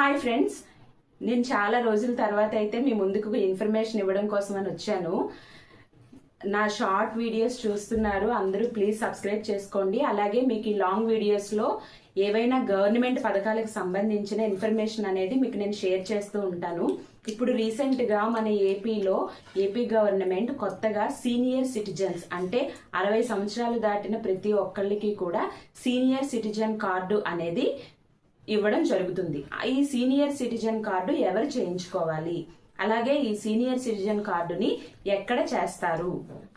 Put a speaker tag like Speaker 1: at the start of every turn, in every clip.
Speaker 1: Hi friends నేను చాలా రోజుల తర్వాత అయితే మీ ముందుకు ఇన్ఫర్మేషన్ ఇవ్వడం కోసం అని వచ్చాను. నా షార్ట్ వీడియోస్ చూస్తున్నారు. అందరూ ప్లీజ్ సబ్స్క్రైబ్ చేసుకోండి. అలాగే మీకు ఈ లాంగ్ వీడియోస్లో ఏవైనా గవర్నమెంట్ పథకాలకు సంబంధించిన ఇన్ఫర్మేషన్ అనేది మీకు నేను షేర్ చేస్తూ ఉంటాను. ఇప్పుడు రీసెంట్గా మన ఏపీలో ఏపీ గవర్నమెంట్ కొత్తగా సీనియర్ సిటిజన్స్ అంటే అరవై సంవత్సరాలు దాటిన ప్రతి ఒక్కళ్ళకి కూడా సీనియర్ సిటిజన్ కార్డు అనేది ఇవ్వడం జరుగుతుంది. ఈ సీనియర్ సిటిజన్ కార్డు ఎవరు చేయించుకోవాలి? అలాగే ఈ సీనియర్ సిటిజన్ కార్డుని ఎక్కడ చేస్తారు?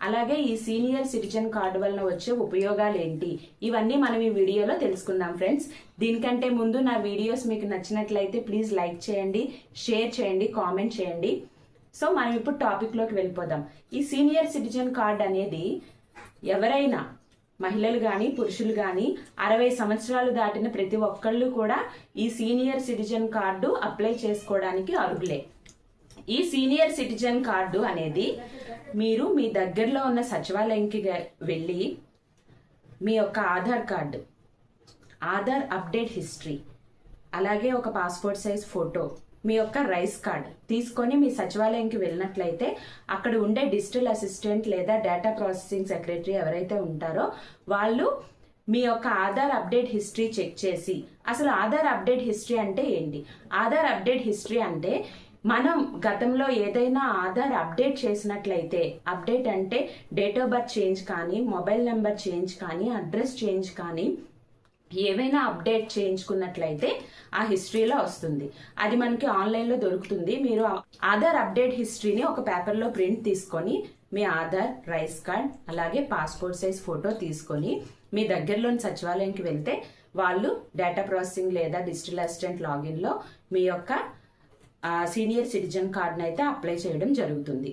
Speaker 1: అలాగే ఈ సీనియర్ సిటిజన్ కార్డు వలన వచ్చే ఉపయోగాలు ఏంటి? ఇవన్నీ మనం ఈ వీడియోలో తెలుసుకుందాం ఫ్రెండ్స్. దీనికంటే ముందు నా వీడియోస్ మీకు నచ్చినట్లయితే ప్లీజ్ లైక్ చేయండి షేర్ చేయండి కామెంట్ చేయండి. సో మనం ఇప్పుడు టాపిక్లోకి వెళ్ళిపోదాం. ఈ సీనియర్ సిటిజన్ కార్డు అనేది ఎవరైనా మహిళలు కానీ పురుషులు కానీ అరవై సంవత్సరాలు దాటిన ప్రతి ఒక్కళ్ళు కూడా ఈ సీనియర్ సిటిజన్ కార్డు అప్లై చేసుకోవడానికి అర్హులే. ఈ సీనియర్ సిటిజన్ కార్డు అనేది మీరు మీ దగ్గరలో ఉన్న సచివాలయంకి వెళ్ళి మీ యొక్క Aadhaar card Aadhaar update history అలాగే ఒక పాస్పోర్ట్ సైజ్ ఫోటో మీ యొక్క రైస్ కార్డ్ తీసుకొని మీ సచివాలయంకి వెళ్ళినట్లయితే అక్కడ ఉండే డిజిటల్ అసిస్టెంట్ లేదా డేటా ప్రాసెసింగ్ సెక్రటరీ ఎవరైతే ఉంటారో వాళ్ళు మీ యొక్క ఆధార్ అప్డేట్ హిస్టరీ చెక్ చేసి అసలు ఆధార్ అప్డేట్ హిస్టరీ అంటే ఏంటి? ఆధార్ అప్డేట్ హిస్టరీ అంటే మనం గతంలో ఏదైనా ఆధార్ అప్డేట్ చేసినట్లయితే అప్డేట్ అంటే డేట్ ఆఫ్ బర్త్ చేంజ్ కానీ మొబైల్ నెంబర్ చేంజ్ కానీ అడ్రస్ చేంజ్ కానీ ఏవైనా అప్డేట్ చేయించుకున్నట్లయితే ఆ హిస్టరీలో వస్తుంది. అది మనకి ఆన్లైన్లో దొరుకుతుంది. మీరు ఆధార్ అప్డేట్ హిస్టరీని ఒక పేపర్లో ప్రింట్ తీసుకొని మీ ఆధార్ రైస్ కార్డ్ అలాగే పాస్పోర్ట్ సైజ్ ఫోటో తీసుకొని మీ దగ్గరలోని సచివాలయంకి వెళ్తే వాళ్ళు డేటా ప్రాసెసింగ్ లేదా డిజిటల్ అసిస్టెంట్ లాగిన్లో మీ యొక్క సీనియర్ సిటిజన్ కార్డును అయితే అప్లై చేయడం జరుగుతుంది.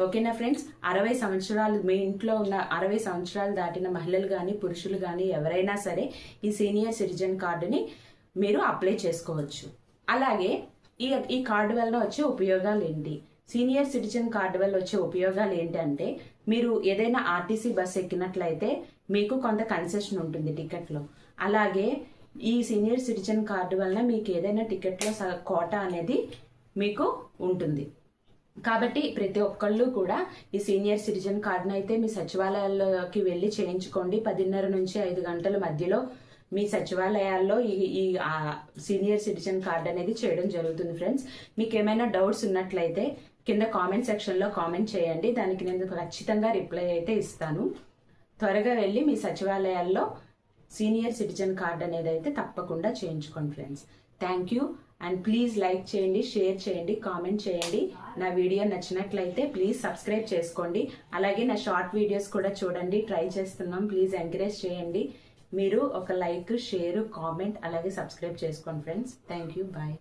Speaker 1: ఓకేనా ఫ్రెండ్స్? అరవై సంవత్సరాలు మీ ఇంట్లో ఉన్న అరవై సంవత్సరాలు దాటిన మహిళలు కానీ పురుషులు కానీ ఎవరైనా సరే ఈ సీనియర్ సిటిజన్ కార్డుని మీరు అప్లై చేసుకోవచ్చు. అలాగే ఈ ఈ కార్డు వలన వచ్చే ఉపయోగాలు ఏంటి? సీనియర్ సిటిజన్ కార్డు వల్ల వచ్చే ఉపయోగాలు ఏంటంటే మీరు ఏదైనా ఆర్టీసీ బస్ ఎక్కినట్లయితే మీకు కొంత కన్సెషన్ ఉంటుంది టికెట్లో. అలాగే ఈ సీనియర్ సిటిజన్ కార్డు వలన మీకు ఏదైనా టికెట్లో స- కోటా అనేది మీకు ఉంటుంది. కాబట్టి ప్రతి ఒక్కళ్ళు కూడా ఈ సీనియర్ సిటిజన్ కార్డును అయితే మీ సచివాలయాల్లోకి వెళ్ళి చేయించుకోండి. పదిన్నర నుంచి ఐదు గంటల మధ్యలో మీ సచివాలయాల్లో ఈ ఈ సీనియర్ సిటిజన్ కార్డ్ అనేది చేయడం జరుగుతుంది ఫ్రెండ్స్. మీకు ఏమైనా డౌట్స్ ఉన్నట్లయితే కింద కామెంట్ సెక్షన్లో కామెంట్ చేయండి. దానికి నేను ఖచ్చితంగా రిప్లై అయితే ఇస్తాను. త్వరగా వెళ్ళి మీ సచివాలయాల్లో సీనియర్ సిటిజన్ కార్డ్ అనేది అయితే తప్పకుండా చేయించుకోండి friends. Thank you and please like చేయండి షేర్ చేయండి కామెంట్ చేయండి. నా వీడియో నచ్చినట్లయితే ప్లీజ్ సబ్స్క్రైబ్ చేసుకోండి. అలాగే నా షార్ట్ వీడియోస్ కూడా చూడండి ట్రై చేస్తున్నాం. ప్లీజ్ ఎంకరేజ్ చేయండి. మీరు ఒక లైక్ షేర్ కామెంట్ అలాగే సబ్స్క్రైబ్ చేసుకోండి ఫ్రెండ్స్ థ్యాంక్ యూ బాయ్